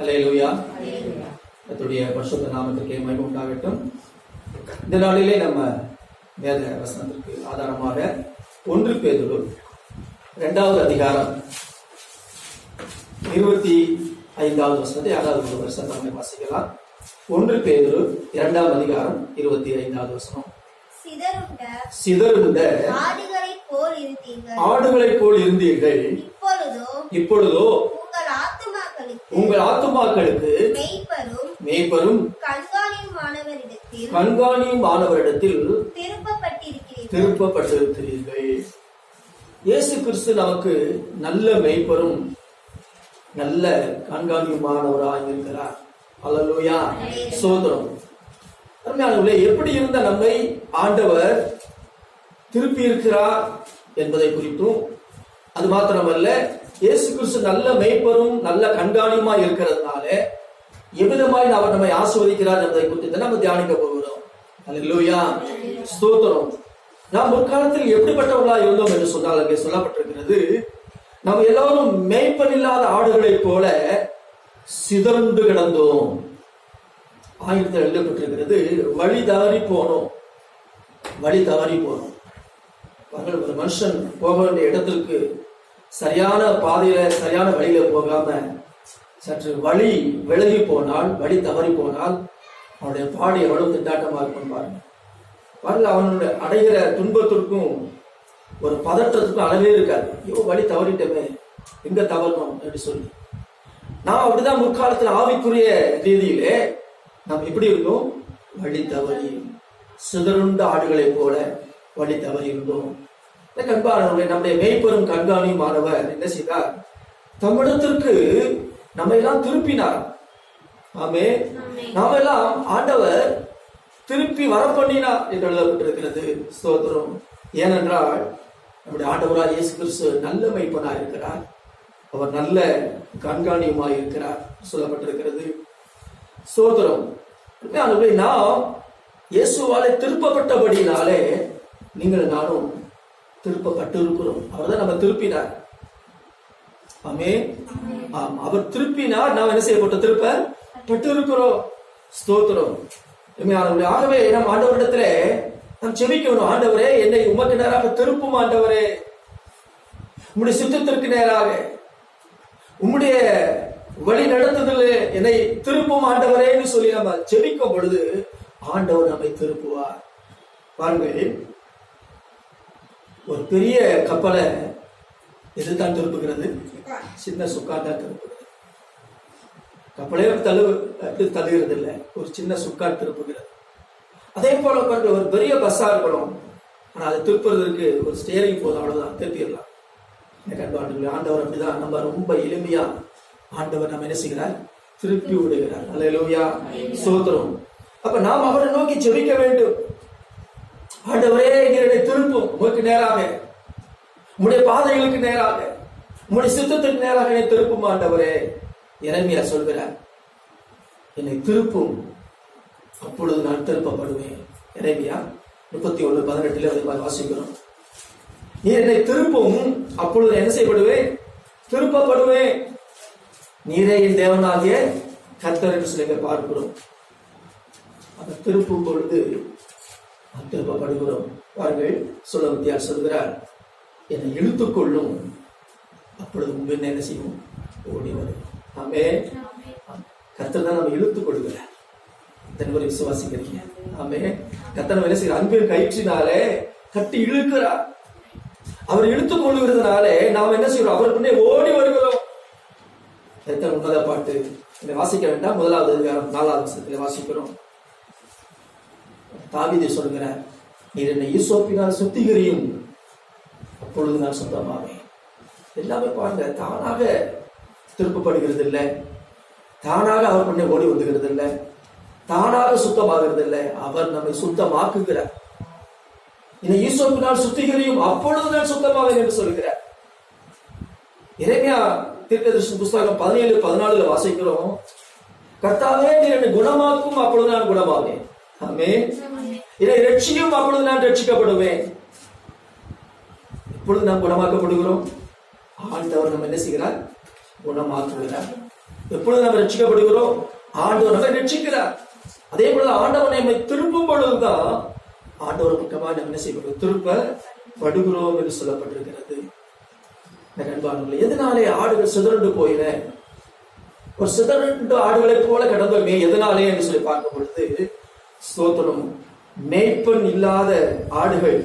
அல்லேலூயா கர்த்தருடைய பரிசுத்த நாமத்திற்கே மகிமை உண்டாகட்டும். இந்த நாளிலே நம்ம வேத வசனத்திற்கு ஆதாரமாக ஒன்று பேதுரு இரண்டாவது அதிகாரம் இருபத்தி ஐந்தாவது வசனத்தை யாராவது ஒரு வருஷம் நம்ம வாசிக்கலாம். ஒன்று பேதுரு இரண்டாவது அதிகாரம் இருபத்தி ஐந்தாவது வசனம். சிதறுண்ட ஆடுகளைப் போல் இருந்தீர்கள். இப்பொழுதோ? உங்கள் ஆத்துமாக்களுக்கு மெய்ப்பரும் கண்காணியும் மாணவரிடத்தில் திருப்பப்பட்டிருக்கிறீர்கள். திருப்பப்பட்டிருக்கிறீர்கள். இயேசு கிறிஸ்து நமக்கு நல்ல மெய்ப்பரும் நல்ல கண்காணியுமானவராக இருக்கிறார் அல்லேலூயா. சோதரம் அருமையானவர்களே எப்படி இருந்த நம்மை ஆண்டவர் திருப்பி இருக்கிறார் என்பதை குறித்தும் அது மாத்திரமல்ல இயேசு கிறிஸ்து நல்ல மெய்ப்பரும் நல்ல கண்காணியுமா இருக்கிறதுனால எவ்விதமாய் அவர் நம்மை ஆஸ்வதிக்கிறார் என்பதை குறித்து நம்ம தியானிக்க போகிறோம். அல்லேலூயா ஸ்தோத்திரம். நாம் முற்காலத்தில் எப்படிப்பட்டவர்களா இருந்தோம் என்று சொன்னால் அங்கே சொல்லப்பட்டிருக்கிறது நம்ம எல்லாரும் மேய்ப்பனில்லாத ஆடுகளைப் போல சிதறந்து கிடந்தோம். ஆயிரத்தில் எழுதப்பட்டிருக்கிறது வழி தவறி போனோம். வழி தவறி போனோம். மனுஷன் போக வேண்டிய இடத்திற்கு சரியான பாதையில சரியான வழியில போகாம சற்று வழி விலகி போனால் வழி தவறி போனால் அவனுடைய பாடி எவ்வளவு திண்டாட்டமா இருக்கும் பாருங்க. பாருங்க அவனுடைய அடைகிற துன்பத்திற்கும் ஒரு பதற்றத்துக்கும் அளவே இருக்காது. ஐயோ வழி தவறிட்டமே எங்க தவறணும் என்று சொல்லி. நாம் அப்படிதான் முற்காலத்துல ஆவிக்குரிய ரீதியிலே நாம் எப்படி இருக்கோம்? வழி தவறி சிதறுண்ட ஆடுகளைப் போல வழி தவறி இருந்தோம் இந்த கண்பானவர்களே நம்முடைய மெய்ப்பெரும் கண்காணியுமானவர் என்ன செய்தார்? தமிழத்திற்கு நம்ம எல்லாம் திருப்பினார். ஆமே. நாம எல்லாம் ஆண்டவர் திருப்பி வரப்பண்ணினார் என்று எழுதப்பட்டிருக்கிறது ஸ்தோத்திரம். ஏனென்றால் நம்முடைய ஆண்டவராக இயேசு கிறிஸ்து நல்ல மெய்ப்பனாக இருக்கிறார். அவர் நல்ல கண்காணியுமாய் இருக்கிறார் சொல்லப்பட்டிருக்கிறது. ஸ்தோத்திரம். நாம் இயேசுவாலே திருப்பப்பட்டபடினாலே நீங்கள் நானும் திருப்பப்பட்டு இருக்கிறோம் அவர் தான் நம்ம திருப்பினார். ஆமே. ஆம். அவர் திருப்பினார். நாம் என்ன செய்யப்பட்ட திருப்ப பட்டு இருக்கிறோம் ஸ்தோத்திரம் ஆகவே நம் ஆண்டவரிடத்துல நாம் செபிக்கணும். ஆண்டவரே என்னை உமக்கு நேராக திருப்பும் ஆண்டவரே. உம்முடைய சுத்தத்திற்கு நேராக. உம்முடைய வழி நடத்துதல் என்னை திருப்பும் ஆண்டவரேன்னு சொல்லி நம்ம செபிக்கும் பொழுது ஆண்டவர் நம்மை திருப்புவார். பாருங்கள். ஒரு பெரிய கப்பலை எதுதான் திருப்புகிறது. சின்ன சுக்கா தான் திருப்புகிறது. கப்பலே தழு அப்படி தழுகிறது இல்லை ஒரு சின்ன சுக்கா திருப்புகிறது. அதே போல பாருங்க ஒரு பெரிய பஸ்ஸாக இருக்கணும். ஆனா அதை திருப்புறதுக்கு ஒரு ஸ்டேரிங் போதும் அவ்வளோதான் திருப்பிடலாம் எனக்கு அன்பாண்டுகளே, ஆண்டவர் அப்படிதான். நம்ம ரொம்ப எளிமையா ஆண்டவர் நம்ம என்ன செய்கிறார்? திருப்பி விடுகிறார். அல்லேலூயா. சோதரம் அப்ப நாம் அவரை நோக்கி ஜெபிக்க வேண்டும். ஆண்டவரே என்னை திருப்பும் உமக்கு நேராக. உம்முடைய பாதைகளுக்கு நேராக. உம்முடைய சித்தத்துக்கு நேராக என்னை திருப்பும் ஆண்டவரே இறைமையா சொல்கிறார். என்னை திருப்பும் அப்பொழுது நான் திருப்பப்படுவேன். இறைமையா முப்பத்தி ஒன்று பதினெட்டுல அதை வாசிக்கிறோம். நீ என்னை திருப்பும் அப்பொழுது என்ன செய்யப்படுவேன்? திருப்பப்படுவேன். நீரே என் தேவனாகிய கர்த்தர் என்று சொல்லி பார்க்கிறோம். அந்த திருப்பும் பொழுது பாருங்கள் சொல்ல வித்தியார் சொல்கிறார் என்னை இழுத்துக் கொள்ளும். அப்பொழுது முன்பின் என்ன செய்யும் ஓடி வரும். ஆமே. கர்த்தர் தான் நம்ம இழுத்துக் கொள்கிறார். தன்முறை விசுவாசிக்கிறீங்க. ஆமே. கர்த்தர் நம்ம என்ன செய்கிறார்? அன்பின் கயிற்றினாலே கட்டி இழுக்கிறார். அவர் இழுத்துக் கொள்ளுகிறதுனாலே நாம் என்ன செய்கிறோம்? அவருக்கு முன்னே ஓடி வருகிறோம். எத்தனை உன்னத பாட்டு. வாசிக்க வேண்டாம். முதலாவது அதிகாரம் நாலாவது வருஷத்துல வாசிக்கிறோம். தாவிதை சொல்கிறார் நீர் என்னை ஈசோப்பினால் சுத்திகரியும். அப்பொழுது நான் சுத்தமாவேன் எல்லாமே பாருங்க தானாக திருப்பப்படுகிறது இல்லை தானாக அவர் முன்னே ஓடி வந்துகிறது இல்லை தானாக சுத்தமாகிறது இல்லை அவர் நம்மை சுத்தமாக்குகிறார் என்னை ஈசோப்பினால் சுத்திகரியும். அப்பொழுது நான் சுத்தமாவேன் என்று சொல்கிறார் இறைமையா தீர்க்கதரிசன புஸ்தகம் பதினேழு பதினாலுல வாசிக்கிறோம் கர்த்தாவே நீர் என்னை குணமாக்கும். அப்பொழுது நான் குணமாவேன். ஆமே ரட்சியும் அப்பொழுது நான் ரட்சிக்கப்படுவேன் இப்பொழுது நாம் குணமாக்கப்படுகிறோம். ஆண்டவர் நம்ம என்ன செய்கிறார்? குணமாக்குகிறார் எப்பொழுது நாம் ரட்சிக்கப்படுகிறோம் ஆண்டவர் நம்மை ரட்சிக்கிறார் அதே போல ஆண்டவர் நம்மை திருப்பும் பொழுதுதான் ஆண்டவர் பக்கமாக நம்ம என்ன செய்யப்படுறோம் திருப்ப படுகிறோம் என்று சொல்லப்பட்டிருக்கிறது. இந்த எதனாலே ஆடுகள் சிதறண்டு போயின? ஒரு சிதறண்டு ஆடுகளைப் போல கடந்தோமே எதனாலே என்று சொல்லி பார்க்கும் பொழுது ஸ்தோத்திரம். மேய்ப்பன் இல்லாத ஆடுகள்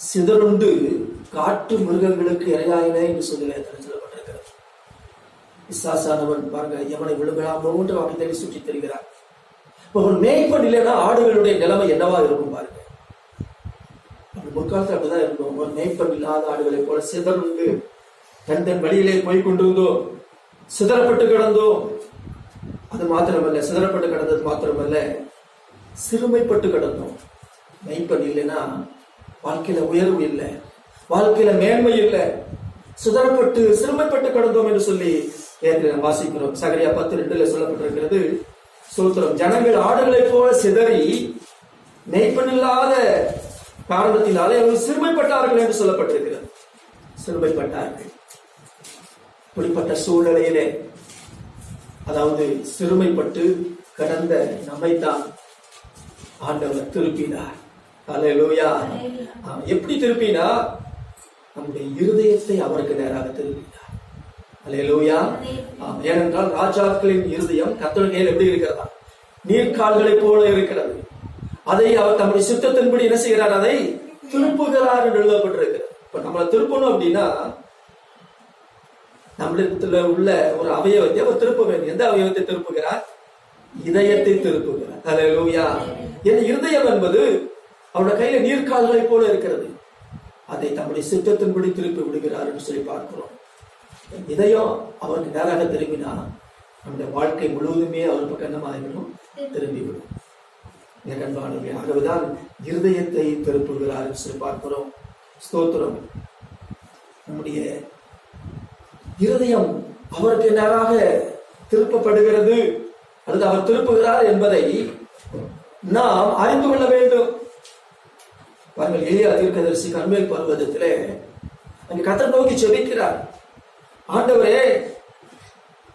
சிதறுண்டு காட்டு மிருகங்களுக்கு இரையாயின என்று சொல்லி வேதத்தில் விசாசானவன் பாருங்க எவனை விழுங்கலாமோ என்று அவனை தேடி சுற்றி தெரிகிறார் ஒரு மேய்ப்பன் இல்லைன்னா ஆடுகளுடைய நிலைமை என்னவா இருக்கும் பாருங்க. அப்படி முற்காலத்தில் அப்படிதான் இருக்கும் ஒரு மேய்ப்பன் இல்லாத ஆடுகளை போல சிதறுண்டு தன் தன் வழியிலே போய் கொண்டிருந்தோம். சிதறப்பட்டு கிடந்தோம். அது மாத்திரமல்ல சிதறப்பட்டு கிடந்தது மாத்திரமல்ல சிறுமைப்பட்டு கிடந்தோம். மெய்ப்பன் இல்லைன்னா வாழ்க்கையில உயர்வு இல்லை. வாழ்க்கையில மேன்மை இல்லை. சிதறப்பட்டு சிறுமைப்பட்டு கிடந்தோம் என்று சொல்லி ஏற்கனவே வாசிக்கிறோம். சகரியா பத்து ரெண்டுல சொல்லப்பட்டிருக்கிறது சூத்திரம் ஜனங்கள் ஆடுகளைப் போல சிதறி மெய்ப்பன் இல்லாத காரணத்தினாலே அவர்கள் சிறுமைப்பட்டார்கள் என்று சொல்லப்பட்டிருக்கிறது. சிறுமைப்பட்டார்கள். இப்படிப்பட்ட சூழ்நிலையிலே அதாவது சிறுமைப்பட்டு கடந்த நம்மைத்தான் ஆண்டவர் திருப்பினார். அல்லேலூயா ஆம், எப்படி திருப்பினா நம்முடைய இருதயத்தை அவருக்கு நேராக திருப்பினார். அல்லேலூயா ஆம், ஏனென்றால் ராஜாக்களின் இருதயம் கத்தர் கையில் எப்படி இருக்கிறதா? நீர்க்கால்களைப் போல இருக்கிறது. அதை அவர் தம்முடைய சித்தத்தின்படி என்ன செய்கிறார்? அதை திருப்புகிறார் என்று எழுதப்பட்டிருக்கிறது. இப்ப நம்மளை திருப்பணும் அப்படின்னா நம்மளிடத்துல உள்ள ஒரு அவயவத்தை அவர் திருப்ப வேண்டும் எந்த அவயவத்தை திருப்புகிறார்? இதயத்தை திருப்புகிறார். அல்லேலூயா என் இருதயம் என்பது அவருடைய கையில நீர்க்கால்களை போல இருக்கிறது. அதை தம்முடைய சித்தத்தின்படி திருப்பி விடுகிறார் என்று சொல்லி பார்க்கிறோம். இதயம் அவருக்கு நேராக திரும்பினா நம்முடைய வாழ்க்கை முழுவதுமே அவர் பக்கம் என்னமாகிவிடும் திரும்பிவிடும். என் ஆகவேதான் இருதயத்தை திருப்புகிறார் என்று சொல்லி பார்க்கிறோம். ஸ்தோத்திரம். நம்முடைய இருதயம் அவருக்கு நேராக திருப்பப்படுகிறது. அல்லது அவர் திருப்புகிறார் என்பதை நாம் அறிந்து கொள்ள வேண்டும். பாருங்கள் எளியா தீர்க்கதரிசி கண்மேல் பர்வதத்திலே அங்கு கத்தர் நோக்கி செபிக்கிறார். ஆண்டவரே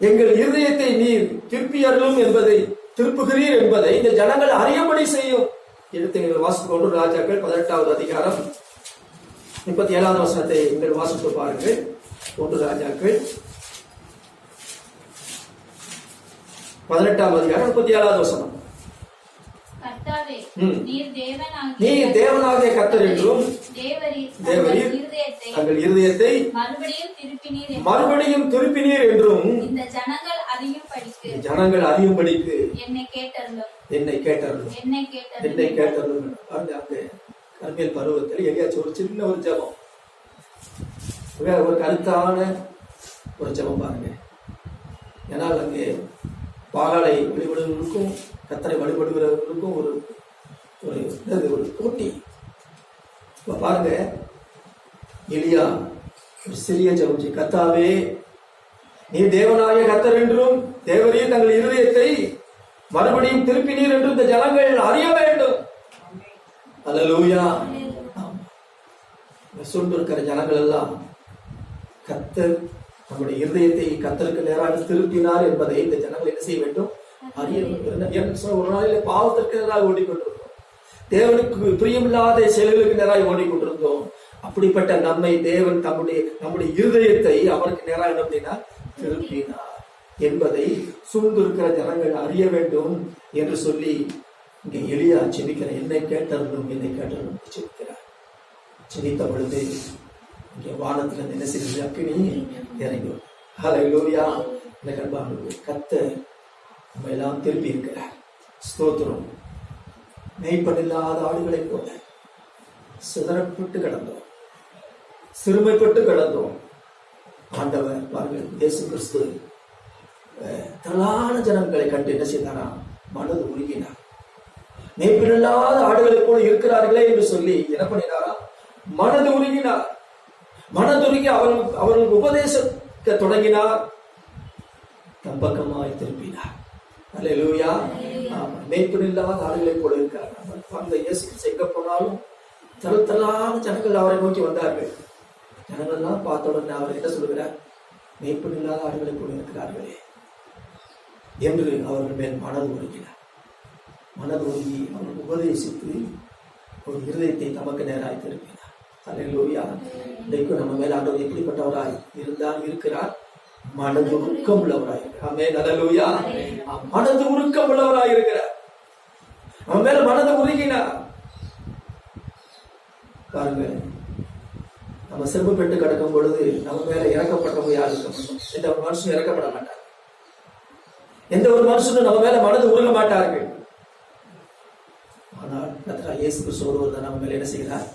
எங்கள் இருதயத்தை நீர் திருப்பியறலும் என்பதை திருப்புகிறீர் என்பதை இந்த ஜனங்கள் அறியபடி செய்யும். எடுத்து நீங்கள் வாசித்து கொண்டு ராஜாக்கள் பதினெட்டாவது அதிகாரம் முப்பத்தி ஏழாவது வசனத்தை நீங்கள் வாசித்து பாருங்கள். ஒன்று ராஜாக்கள் பதினெட்டாம் அதிகாரம் முப்பத்தி ஏழாவது வசனம். நீர் தேவனாகிய கர்த்தர் என்றும் தேவரீர் தங்கள் இருதயத்தை மறுபடியும் திருப்பினீர் என்றும் இந்த ஜனங்கள் அறியும் படிக்கு என்னை கேட்டருளும். என்னை கேட்டார்கள் என்னை என்னை கேட்டருளும். அங்க கர்மேல் பருவத்தில் எங்கேயாச்சும் ஒரு சின்ன ஒரு ஜெபம். ஒரு கருத்தான ஒரு ஜெபம் பாருங்க. ஏன்னால் அங்கே பாகாலை வழிபடுவதற்கும் கத்தரை வழிபடுகிறவர்களுக்கும் ஒரு ஒரு என்னது, ஒரு போட்டி. இப்ப பாருங்க எலியா ஒரு சிறிய ஜெபம் கத்தாவே நீ தேவனாய கத்தர் என்றும் தேவரே தங்கள் இருதயத்தை மறுபடியும் திருப்பினீர் என்று இந்த ஜனங்கள் அறிய வேண்டும். அல்லேலூயா. இந்த சூழ்ந்திருக்கிற ஜனங்கள் எல்லாம் கத்தர் நம்முடைய இருதயத்தை கத்தருக்கு நேராக திருப்பினார் என்பதை இந்த ஜனங்கள் என்ன செய்ய வேண்டும்? அறிய வேண்டும். என்ன- ஒரு நாளிலே பாவத்திற்கு நேராக ஓடிக்கொண்டிருந்தோம். தேவனுக்கு பிரியமில்லாத செயல்களுக்கு நேராக ஓடிக்கொண்டிருந்தோம். அப்படிப்பட்ட நம்மை தேவன் தம்முடைய நம்முடைய இருதயத்தை அவருக்கு நேராக என்ன அப்படின்னா திருப்பினார் என்பதை சூழ்ந்திருக்கிற ஜனங்கள் அறிய வேண்டும் என்று சொல்லி இங்கே எளியா செபிக்கிற என்னை கேட்டருந்தும் என்னை கேட்டருந்தும் செபிக்கிறார் செபித்த பொழுது இங்கே வானத்தில் என்ன செய்தது அக்கினி இறங்கி ஹalleluya இந்த கர்ப்பானது கத்த நம்ம எல்லாம் திருப்பி இருக்கிறார். ஸ்தோத்திரம். மெய்ப்படில்லாத ஆடுகளை போல சிதறப்பட்டு கிடந்தோம். சிறுமைப்பட்டு கிடந்தோம். ஆண்டவர் பாருங்கள் இயேசு கிறிஸ்து அஹ், திரளான ஜனங்களை கண்டு என்ன செய்தாரா? மனது உருகினார். மேய்ப்பில்லாத ஆடுகளை போல இருக்கிறார்களே என்று சொல்லி என்ன பண்ணினாரா? மனது உருகினார். மனதுருகி அவன் அவர்களுக்கு உபதேசிக்க தொடங்கினார். தம் பக்கமாய் திருப்பினார் அல்லேலூயா. ஆமா. மேய்ப்பில்லாத ஆளுகளை போல இருக்கிறார் அந்த இயேசு எங்க போனாலும் தரத்தலான ஜனங்கள் அவரை நோக்கி வந்தார்கள். ஜனங்கள்லாம் பார்த்த உடனே அவர் என்ன சொல்கிறார் மேய்ப்பு இல்லாத ஆளுகளை போல இருக்கிறார்களே என்று அவர்கள் மேல் மனது ஒருங்கினார் மனது ஒருங்கி அவர்கள் உபதேசித்து ஒரு இருதயத்தை தமக்கு நேராய் திருப்பினார். அல்லேலூயா இன்றைக்கு நம்ம மேல ஆண்டவர் எப்படிப்பட்டவராய் இருந்தால் இருக்கிறார்? மனது உருக்கம் உள்ளவராய் ஆமே நல்லலூயா மனது உருக்கம் உள்ளவராய் இருக்கிறார். அவன் மேல மனது உருகினார். பாருங்க நம்ம செம்பு பெட்டு கிடக்கும் பொழுது நம்ம மேல இறக்கப்பட்டவங்க யார் இருக்க எந்த ஒரு மனுஷனும் இறக்கப்பட மாட்டார். எந்த ஒரு மனுஷனும் நம்ம மேல மனது உருக மாட்டார்கள். ஆனால் கர்த்தராகிய இயேசு கிறிஸ்து தான் நம்ம மேல என்ன செய்கிறார்?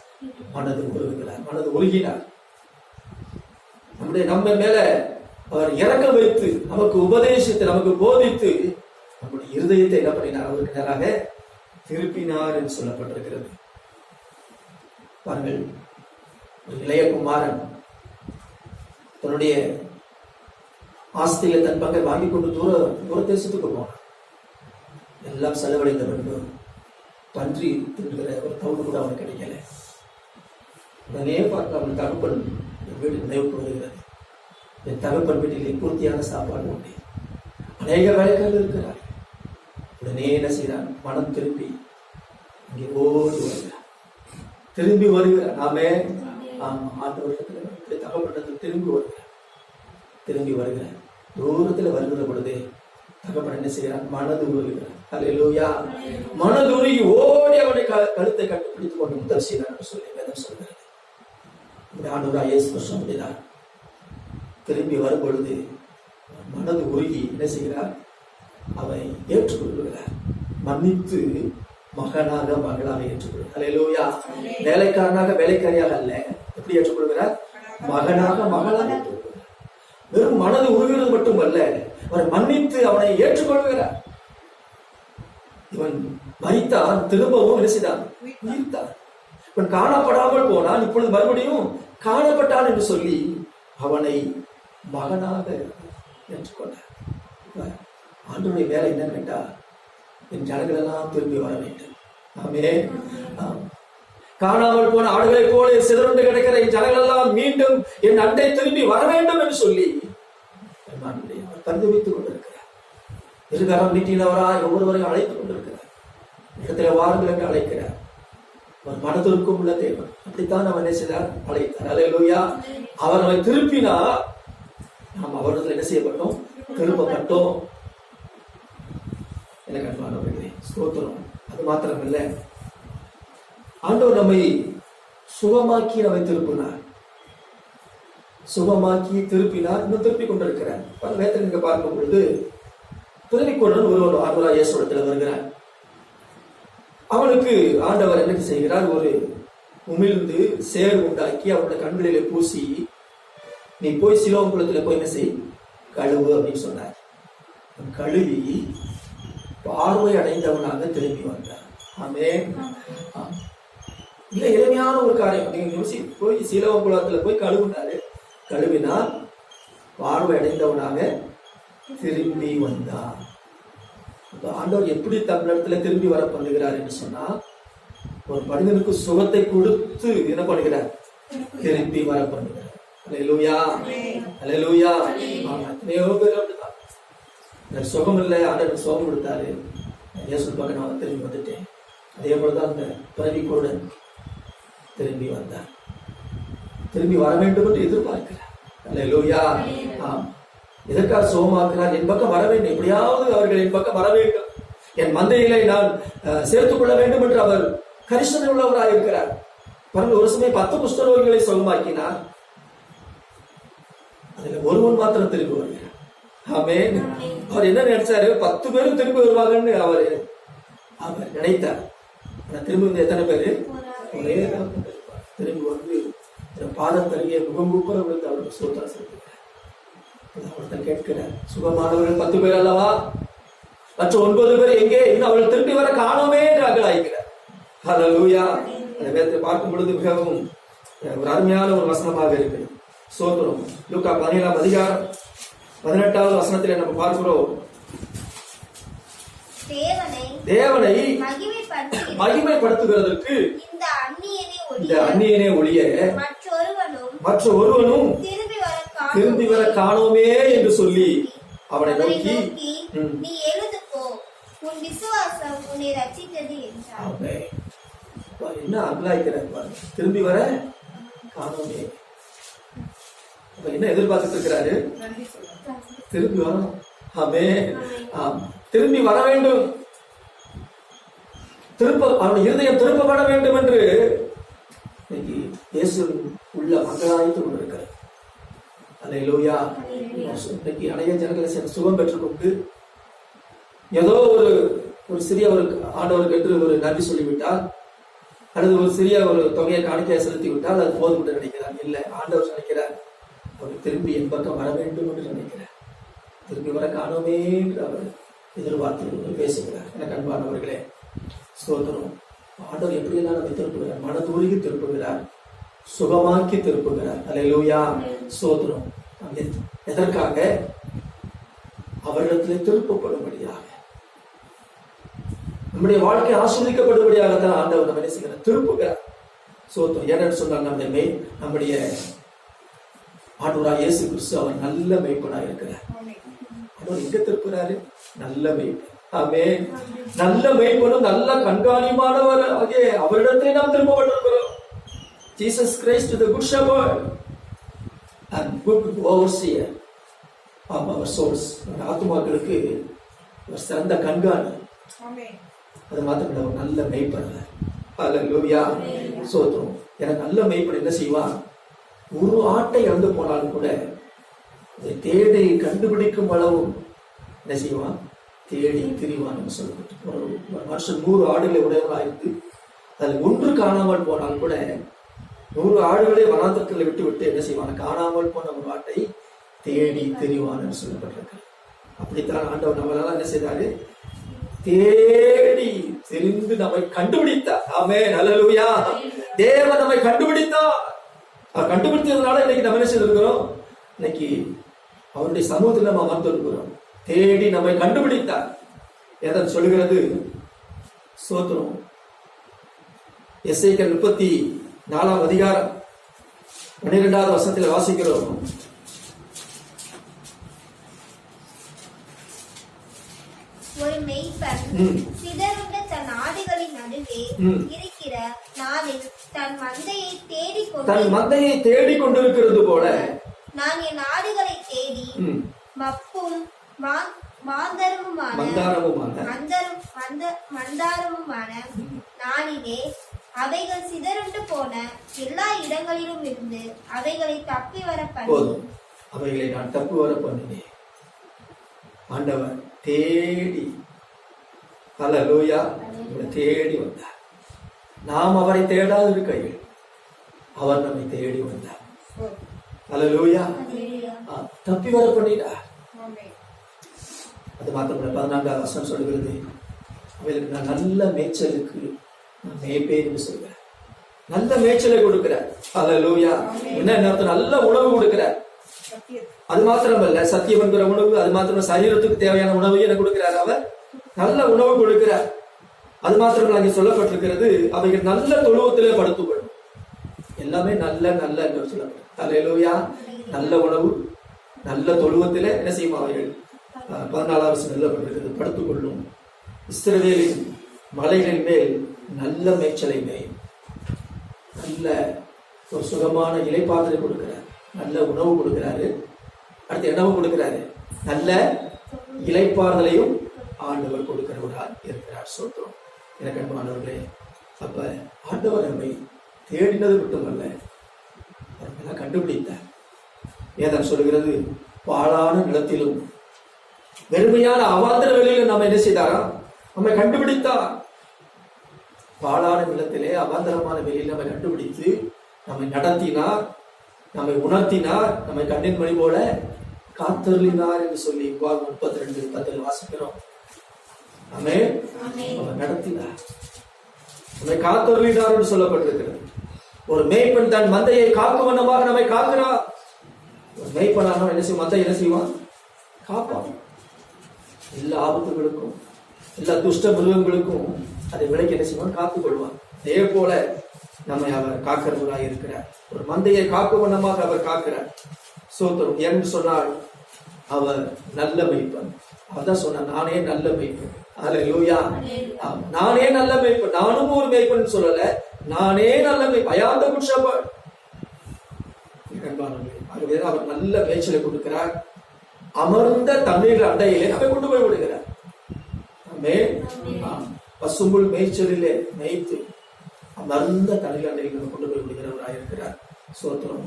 மனது உருகுகிறார் மனது உருகினார் நம்முடைய நம்ம மேல அவர் இறக்க வைத்து நமக்கு உபதேசித்து நமக்கு போதித்து நம்முடைய இருதயத்தை என்ன பண்ணினார்? அவருக்கு நேராக திருப்பினார் என்று சொல்லப்பட்டிருக்கிறது. பாருங்கள் ஒரு இளைய குமாரன் தன்னுடைய ஆஸ்தியில தன் பங்கை வாங்கி கொண்டு தூர தூர தேசத்துக்கு போனான் எல்லாம் செலவழிந்த வேண்டும் பன்றி தின்கிற ஒரு தவறு கூட அவனுக்கு கிடைக்கல. உடனே பார்க்க அவன் தகப்பன் என் வீடு நினைவுக்கு என் தகப்பன் வீட்டில் பூர்த்தியான சாப்பாடு உண்டு. அநேக வேலைக்காக இருக்கிறார் உடனே என்ன செய்கிறான்? மனம் திரும்பி இங்கே ஓடி வருகிறார் திரும்பி வருகிறார் ஆமே. ஆமாம் ஆண்டவரிடத்துல இப்படி தகப்பனிடத்தில் திரும்பி வருகிறார். திரும்பி வருகிறார். தூரத்துல வருகிற பொழுது தகப்பன் என்ன செய்கிறார் மனது உருகிறார் அல்லேலூயா மனது உருகி ஓடி அவனை க- கழுத்தை கட்டுப்பிடித்துக் கொண்டு முதல் செய்தார் சொல்லி வேதம் சொல்கிறார். இந்த ஆண்டவரா இயேசு அப்படிதான் திரும்பி வரும் பொழுது மனது உருகி என்ன செய்கிறார்? அவனை ஏற்றுக்கொள்கிறார். மன்னித்து மகனாக மகளாக ஏற்றுக்கொள்கிறார். அல்லேலூயா வேலைக்காரனாக வேலைக்காரியாக அல்ல. எப்படி ஏற்றுக்கொள்கிறார்? மகனாக மகளாக வெறும் மனது உருகிறது மட்டுமல்ல அவரை மன்னித்து அவனை ஏற்றுக்கொள்கிறார். இவன் மறித்தான் திரும்பவும் என்ன செய்தான்? உயிர்த்தான். இவன் காணப்படாமல் போனான் இப்பொழுது மறுபடியும் காணப்பட்டான் என்று சொல்லி அவனை மகனாக ஏற்றுக்கொண்டார் ஆண்டுடைய வேலை என்ன கேட்டா என் ஜனங்களெல்லாம் திரும்பி வர வேண்டும். ஆமே. காணாமல் போன ஆடுகளைப் போல சிதறுண்டு கிடக்கிற என் ஜனங்களெல்லாம் மீண்டும் என் அண்டை திரும்பி வர வேண்டும் என்று சொல்லி என் ஆண்டவரை அவர் பரிதவித்துக் கொண்டிருக்கிறார். இருகரம் நீட்டினவராய் ஒவ்வொருவரையும் அழைத்துக் கொண்டிருக்கிறார். இடத்துல வாருங்கள் என்று அழைக்கிறார். அவர் மனதிற்கும் உள்ள தேவன். அப்படித்தான் அவன் என்ன செய்தார்? அழைத்தார். அலையலூயா அவர் அவனை திருப்பினா நாம் அவரிடத்தில் என்ன செய்யப்பட்டோம்? திருப்பப்பட்டோம். எனக்கு அன்பானவர்களே ஸ்தோத்திரம். அது மாத்திரமல்ல. ஆண்டவர் நம்மை சுகமாக்கி நம்மை திருப்பினார். சுகமாக்கி திருப்பினார். இன்னும் திருப்பி கொண்டிருக்கிறார். பல வேதனை நீங்க பார்க்கும் பொழுது திருவிக்கொடன் ஒருவன் ஆர்வலா இயேசுடத்தில் வருகிறார். அவனுக்கு ஆண்டவர் என்ன செய்கிறார்? ஒரு உமிழ்ந்து சேர் உண்டாக்கி அவனோட கண்களில பூசி நீ போய் சிலோகுளத்துல போய் என்ன செய்? கழுவு அப்படின்னு சொன்னார். கழுவி பார்வை அடைந்தவனாக திரும்பி வந்தார் ஆமே இல்ல எளிமையான ஒரு காரியம். நீங்க யோசி போய் சீலவகுளத்துல போய் கழுவுனாரு. கழுவினால் பார்வை அடைந்தவனாக திரும்பி வந்தார் ஆண்டவர் எப்படி தமிழகத்துல திரும்பி வர பண்ணுகிறார் என்று சொன்னா ஒரு மனிதனுக்கு சுகத்தை கொடுத்து என்ன பண்ணுகிறார்? திரும்பி வர பண்ணுகிறார். அலையலூயா அலையலூயா எத்தனையோ பேர் அப்படிதான் எனக்கு சுகம் இல்லை ஆண்டவர் சுகம் கொடுத்தாரு. இயேசு பக்கம் நான் திரும்பி வந்துட்டேன். அதே போலதான் அந்த பிறவி கூட திரும்பி வந்தார். திரும்பி வர வேண்டும் என்று எதிர்பார்க்கிறார். அல்லேலூயா ஆம். எதற்காக சோமாக்குறார் என் பக்கம் வர வேண்டும். எப்படியாவது அவர்கள் என் பக்கம் வர வேண்டும். என் மந்தையிலே நான் சேர்த்துக் கொள்ள வேண்டும் என்று அவர் கரிசனை உள்ளவராக இருக்கிறார். பரவ ஒரு சமயம் பத்து குஷ்டரோகிகளை சுகமாக்கினார். அதுல ஒருவன் மாத்திரம் திரும்பி வருகிறார். ஆமே அவர் என்ன நினைச்சாரு? பத்து பேரும் திரும்பி வருவாங்கன்னு அவர் அவர் நினைத்தார். ஆனா திரும்பி வந்து எத்தனை பேரு? ஒரே திரும்பி வந்து பாதத்தருகே முகம் கூப்பர விழுந்து அவருக்கு சோதனை செலுத்துகிறார் ஒருத்தர் கேட்கிறார். சுகமானவர்கள் பத்து பேர் அல்லவா? மற்ற ஒன்பது பேர் எங்கே? இன்னும் அவர்கள் திரும்பி வர காணோமே அகலாய்க்கிறார் ஹalleluya அந்த வேதத்தை பார்க்கும் பொழுது மிகவும் ஒரு அருமையான ஒரு வசனமாக இருக்கு சோதனம் லூக்கா பதினேழாம் அதிகாரம் பதினெட்டாவது வசனத்திலே நம்ம பார்க்கிறோம். தேவனை தேவனை மகிமைப்படுத்துகிற மகிமைப்படுத்துகிறதற்கு இந்த அந்நியனை மற்றொருவனும் மற்ற ஒருவனும் திரும்பி வர வர காணோமே என்று சொல்லி அவனை அவரை நோக்கி நோக்கி ம். நீ எழுது போ உன் விசுவாசம் உன்னை ரட்சித்தது என்றார் ஆமென். பாரு, என்ன அங்கலாய்க்கிறார் பாரு. திரும்பி வர காணோமே என்ன எதிர்பார்த்துட்டு இருக்கிறாரு திரும்பி வரணும் ஆமே ஆம். திரும்பி வர வேண்டும் திரும்ப அவனுடைய இருதயம் திரும்பப்பட வேண்டும் என்று இன்னைக்கு இயேசு உள்ள மகளாய்த்து கொண்டிருக்கிறார் அல்லேலூயா இன்னைக்கு அநேக ஜனங்களை சேர்ந்து சுகம் பெற்றுக்கொண்டு ஏதோ ஒரு ஒரு சிறிய ஒரு ஆண்டவருக்கு என்று ஒரு நன்றி சொல்லிவிட்டால் அல்லது ஒரு சிறிய ஒரு தொகையை காணிக்கையை செலுத்தி விட்டால் அது போதும் என்று நினைக்கிறார். இல்லை ஆண்டவர் நினைக்கிறார். அவர் திரும்பி என் பக்கம் வர வேண்டும் என்று நினைக்கிறார். திரும்பி வர காணோமே என்று அவர் எதிர்பார்த்து பேசுகிறார். எனக்கு அன்பானவர்களே ஸ்தோத்திரம். ஆண்டவர் எப்படியெல்லாம் நம்மை திருப்புகிறார்? மனதூரிக்கு திருப்புகிறார். சுகமாக்கி திருப்புகிறார் நாம் எத்- எதற்காக? அவரிடத்திலே திருப்பப்படும்படியாக. நம்முடைய வாழ்க்கை ஆஸ்வதிக்கப்படும்படியாகத்தான் ஆண்டவர் நம்ம என்ன செய்கிறார் திருப்புகிறார் சோத்திரம் ஏன்னு சொன்னால் நம்முடைய மெய் நம்முடைய ஆண்டவரா இயேசு கிறிஸ்து அவர் நல்ல மெய்ப்பனாக இருக்கிறார். ஆண்டவர் எங்க திருப்புறாரு? நல்ல மெய்ப்பன் ஆமே நல்ல மெய்ப்பனும் நல்ல கண்காணியமானவர் ஆகிய அவரிடத்திலே நாம் திரும்பப்பட்டிருக்கிறோம் Jesus Christ the good shepherd and good overseer of our souls ஆத்மாக்களுக்கு ஒரு சிறந்த கண்காணி. அது மாத்திரம் இல்ல, நல்ல மெய்ப்பன் அல்லேலூயா சோத்திரம். எனக்கு நல்ல மெய்ப்பன் என்ன செய்வான்? ஒரு ஆட்டை இழந்து போனாலும் கூட அதை தேடி கண்டுபிடிக்கும் அளவும் என்ன செய்வான்? தேடி திரிவான் சொல்லப்பட்டு ஒரு மனுஷன் நூறு ஆடுகளை உடையவராயிருந்து அதில் ஒன்று காணாமல் போனால் கூட நூறு ஆடுகளை வனாந்தரத்தில் விட்டு விட்டு என்ன செய்வான்? காணாமல் போன ஒரு ஆட்டை தேடி தெரிவான் என்று சொல்லப்பட்டிருக்கு அப்படித்தான் ஆண்டவர் நம்மளால என்ன செய்தாரு? தேடி தெரிந்து நம்மை கண்டுபிடித்தார். ஆமே நல்லலுயா தேவன் நம்மை கண்டுபிடித்தார். அவர் கண்டுபிடித்ததுனால இன்னைக்கு நம்ம என்ன செய்திருக்கிறோம்? இன்னைக்கு அவருடைய சமூகத்தில் நம்ம அமர்ந்திருக்கிறோம். தேடி நம்மை கண்டுபிடித்தார். எதன் சொல்லுகிறது? சோத்திரம். எஸ்ஐக்கள் முப்பத்தி நாலாம் அதிகாரம் பன்னிரெண்டாவது வருஷத்தில் வாசிக்கிறோம். ஒரு மெய்ப்பன் ம். சிதறுண்ட தன் ஆடுகளின் நடுவே ம். இருக்கிற நாளில் தன் மந்தையை தேடிக் தன் மந்தையை தேடிக் கொண்டிருக்கிறது போல. நான் என் ஆடுகளை தேடி மப்பும் மாந்தரமுமான மந்தாரமுமான. மந்தரும் மந்த மந்தாரமுமான நாளிலே அவைகள் சிதறுண்டு போன எல்லா இடங்களிலும் இருந்து அவைகளை தப்பி வர போதும். அவைகளை நான் தப்பு வர பண்ணினேன். ஆண்டவர் தேடி. ஹalleluya. நம்மை தேடி வந்தார். நாம் அவரை தேடாது இருக்கையில் அவர் நம்மை தேடி வந்தார். ஹalleluya. ஆ, தப்பி வர பண்ணினார். அது மாத்திரம் பதினான்காவது சொல்கிறது அவைகளுக்கு நான் நல்ல மேய்ச்சலுக்கு நான் மேய்ப்பேன் என்று நல்ல மேய்ச்சலை கொடுக்கிறார். லூயா என்ன என்ன நல்ல உணவு கொடுக்கிறார். அது மாத்திரமல்ல சத்தியம் என்கிற உணவு அது மாத்திரம் சரீரத்துக்கு தேவையான உணவு என கொடுக்கிறார் அவர். நல்ல உணவு கொடுக்கிறார். அது மாத்திரமல்ல அங்கே சொல்லப்பட்டிருக்கிறது அவைகள் நல்ல தொழுவத்திலே படுத்துக்கொள்ளும். எல்லாமே நல்ல நல்ல என்று சொல்லப்படும் ஹalleluya. நல்ல உணவு நல்ல தொழுவத்திலே என்ன செய்யும் அவைகள் பதினாலாவது வருஷம் எழுதப்பட்டிருக்கிறது படுத்துக்கொள்ளும். இஸ்ரவேலின் மலைகளின் மேல் நல்ல மேய்ச்சலை மேயும். நல்ல ஒரு சுகமான இலைப்பாதலை கொடுக்கிறார். நல்ல உணவு கொடுக்கிறாரு. அடுத்து என்னவும் கொடுக்கிறாரு. நல்ல இலைப்பாறுதலையும் ஆண்டவர் கொடுக்கிறவரால் இருக்கிறார். சொல்றோம் எனக்கு அன்பானவர்களே அப்ப ஆண்டவர் நம்மை தேடினது மட்டுமல்ல நம்மெல்லாம் கண்டுபிடித்தார். வேதம் சொல்கிறது பாழான நிலத்திலும் வெறுமையான அவாந்தர வெளியிலும் நம்ம என்ன செய்தாராம்? நம்மை கண்டுபிடித்தார். பாழான நிலத்திலே அவாந்தரமான வெளியில் நம்மை கண்டுபிடித்து நம்மை நடத்தினார் நம்மை உணர்த்தினார் நம்மை கண்ணின் மணி போல காத்தருளினார் என்று சொல்லி முப்பத்தி ரெண்டு பத்தில் வாசிக்கிறோம். ஆமே அவர் நடத்தினார். நம்மை காத்தருளினார் என்று சொல்லப்பட்டிருக்கிறது. ஒரு மேய்ப்பன் தன் மந்தையை காக்கும் வண்ணமாக நம்மை காக்கிறார். ஒரு மேய்ப்பனாக என்ன செய்வான் மந்தை என்ன செய்வான் காப்பான் எல்லா ஆபத்துகளுக்கும் எல்லா துஷ்ட மிருகங்களுக்கும் அதை விலைக்கு என்ன செய்வான்? காத்துக் கொள்வான் அதே போல நம்மை அவர் காக்கிறவராக இருக்கிறார். ஒரு மந்தையை காக்கும் வண்ணமாக அவர் காக்கிறார். சோத்திரம் என்று சொன்னால் அவர் நல்ல மெய்ப்பன் அதான் சொன்ன நானே நல்ல மெய்ப்பன் அல்லேலூயா ஆம், நானே நல்ல மெய்ப்பன் நானும் ஒரு மெய்ப்பன் சொல்லல. நானே நல்ல மெய்ப்பன் அயாந்த ஆகவே அவர் நல்ல மேய்ச்சலை கொடுக்கிறார். அமர்ந்த தண்ணீர் அண்டையிலே நம்மை கொண்டு போய் விடுகிறார். ஆம். பசும்புல் மேய்ச்சலிலே மேய்த்து அமர்ந்த தண்ணீர் அண்டையில் நம்ம கொண்டு போய் விடுகிறவராக இருக்கிறார். சோத்திரம்.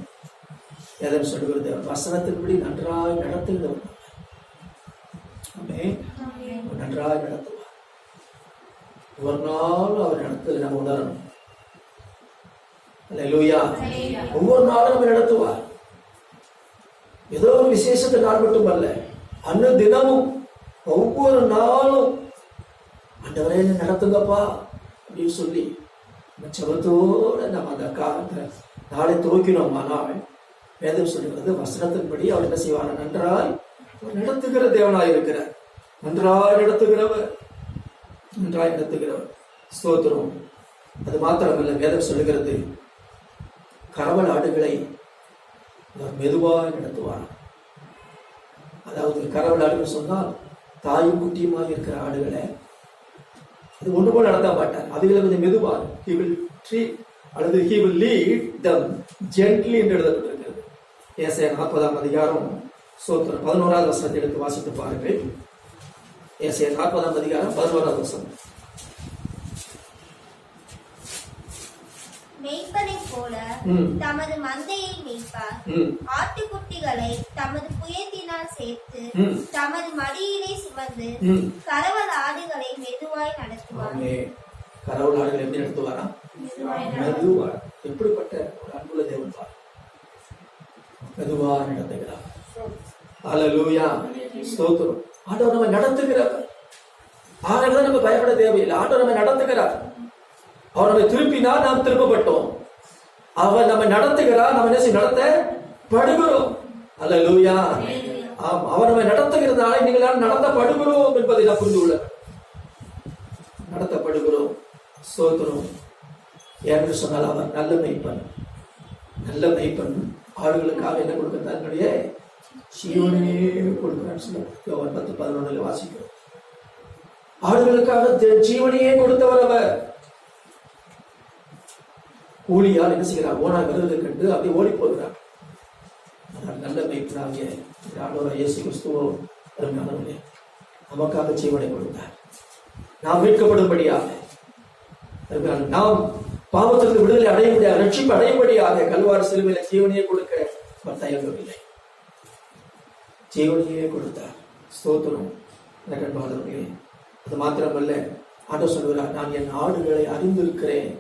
எதன் சொல்லுகிறது வசனத்தின்படி நன்றாய் நடத்துகிறவர். நன்றாய் நடத்துவார். ஒரு நாள் அவர் நடத்தது நம்ம உணரணும். ஒவ்வொரு நாளும் நம்ம நடத்துவார். ஏதோ ஒரு விசேஷத்தை நாள் மட்டும் அல்ல அன்னு தினமும் ஒவ்வொரு நாளும் ஆண்டவரே நடத்துங்கப்பா அப்படின்னு சொல்லி நம்ம நம்ம அந்த காலத்தை நாளை துவக்கினோமானால் வேதம் சொல்லுகிறது வசனத்தின்படி அவர் என்ன செய்வார் நன்றாய் நடத்துகிற தேவனாய் இருக்கிறார். நன்றாய் நடத்துகிறவர். நன்றாய் நடத்துகிறவர். ஸ்தோத்திரம். அது மாத்திரமல்ல வேதம் சொல்லுகிறது கரவல் ஆடுகளை அவர் மெதுவாக நடத்துவார். அதாவது கரவல் ஆடுகள் சொன்னால் தாயும் குட்டியுமாக இருக்கிற ஆடுகளை அது ஒன்று போல நடத்த மாட்டார். அதுகளை கொஞ்சம் மெதுவாக ஹி வில் treat அல்லது he will lead them gently என்று எழுதப்பட்டிருக்கிறது. ஏசைய நாற்பதாம் அதிகாரம் சோத்திரம் பதினோராவது வருஷத்தை எடுத்து வாசித்து பாருங்கள். ஏசைய நாற்பதாம் அதிகாரம் பதினோராவது வருஷம் மெய்ப்பனைப் போல. தமது மந்தையை மேய்ப்பார். ஆட்டுக்குட்டிகளை தமது புயத்தினால் சேர்த்து. தமது மடியிலே சுமந்து கரவல் ஆடுகளை மெதுவாய் நடத்துவார். கடவுள் ஆடுகளை எப்படி நடத்துவாரா? மெதுவா எப்படிப்பட்ட ஒரு அன்புள்ள தேவன் பார்? மெதுவா நடத்துகிறார். அல்லேலூயா ஸ்தோத்திரம். ஆண்டவர் நம்ம நடத்துகிறவர் ஆகவே நம்ம பயப்பட தேவையில்லை. ஆண்டவர் நம்ம நடத்துகிறார். அவர் நம்மை திருப்பினா நாம் திருப்பப்பட்டோம் அவர் நம்ம நடத்துகிறார் நம்ம என்ன செய்ய நடத்த படுகிறோம். அல்லேலூயா. ஆம் அவர் நம்மை நடத்துகிறதால நீங்கள் நடத்தப்படுகிறோம் என்பதை நான் புரிந்து கொள்ள நடத்தப்படுகிறோம். சோதரும் என்று சொன்னால் அவர் நல்ல மெய்ப்பன். நல்ல மெய்ப்பன். ஆளுகளுக்காக என்ன கொடுக்க தன்னுடைய ஜீவனையே கொடுக்கிறான்னு சொல்லி பத்து பதினொன்றுல வாசிக்கிறோம். ஆளுகளுக்காக ஜீவனையே கொடுத்தவர் அவர். கூலியால் என்ன செய்கிறார்? ஓனா வருவதை கண்டு அப்படியே ஓடி போகிறார். ஆனால் நல்ல மெய்ப்பனாகிய ஆண்டவர் இயேசு கிறிஸ்துவோ அருமையானவர்களே நமக்காக ஜீவனை கொடுத்தார். நாம் மீட்கப்படும்படியாக நாம் பாவத்திற்கு விடுதலை அடையும்படியாக ரட்சிப்பு அடையும்படியாக கல்வார் சிலுவையில ஜீவனையே கொடுக்க அவர் தயங்கவில்லை. ஜீவனையே கொடுத்தார். ஸ்தோத்திரம். எனக்கு அன்பாதவர்களே அது மாத்திரமல்ல ஆண்டவர் சொல்கிறார் நான் என் ஆடுகளை அறிந்திருக்கிறேன்.